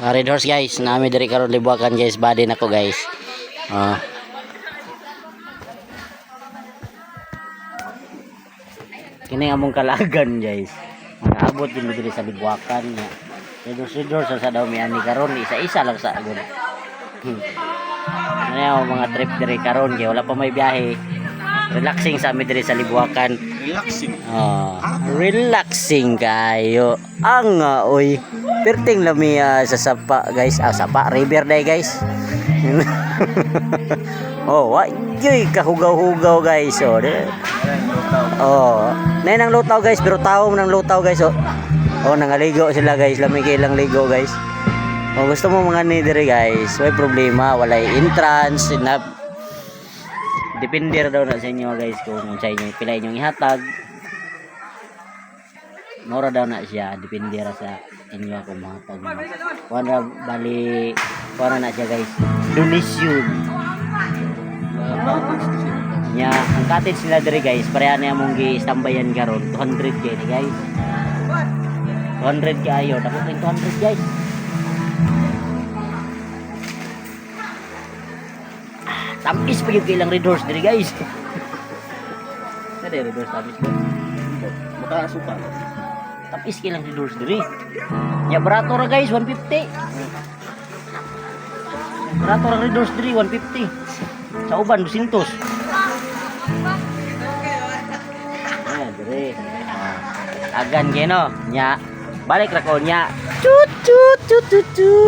Ah, red horse guys, nami diri karon libuakan guys, body nako guys. Ah. Kini among kalagan guys. Mga abot din diri sa libuakan nga. Red horse, red horse sa daw mi ani karon isa-isa lang sa agon. Hmm. Ano yung mga trip diri karon kay wala pa may biyahe. Relaxing sa amin diri sa libuakan. Relaxing. Oh, relaxing kayo. Ang oy. Perting lami ah, sa sapa, guys. Ah, sapa, river day, guys. oh, yoy kahugaw-hugaw, guys. Oh, di. Oh, nay nang lutaw, guys. Pero tao nang lutaw, guys. Oh, oh nangaligo sila, guys. Lami kailang ligo, guys. Oh, gusto mo mga ni diri, guys. Way problema, walay entrance, na Depende ra daw na sa inyo guys kung sa inyo pila inyong ihatag. Mura daw na siya, depende ra sa inyo kung mahatag mo. Kuha na bali, kuha na siya guys. Donation. Nya, ang cottage nila diri guys, pareha na among gi-stambayan karon 200 kay ni guys. 200 kayo, dapat rin 200 guys. Tampis pa yung kailang red horse diri guys. Kada red horse tampis ba? Baka suka. Tampis kailang red horse diri. Ya barato ra guys 150. Barato ra red horse diri 150. Sa uban 200. Ah, diri. Ah, Agan kay no. Nya balik ra ko nya. Tut tut tut tut. tut.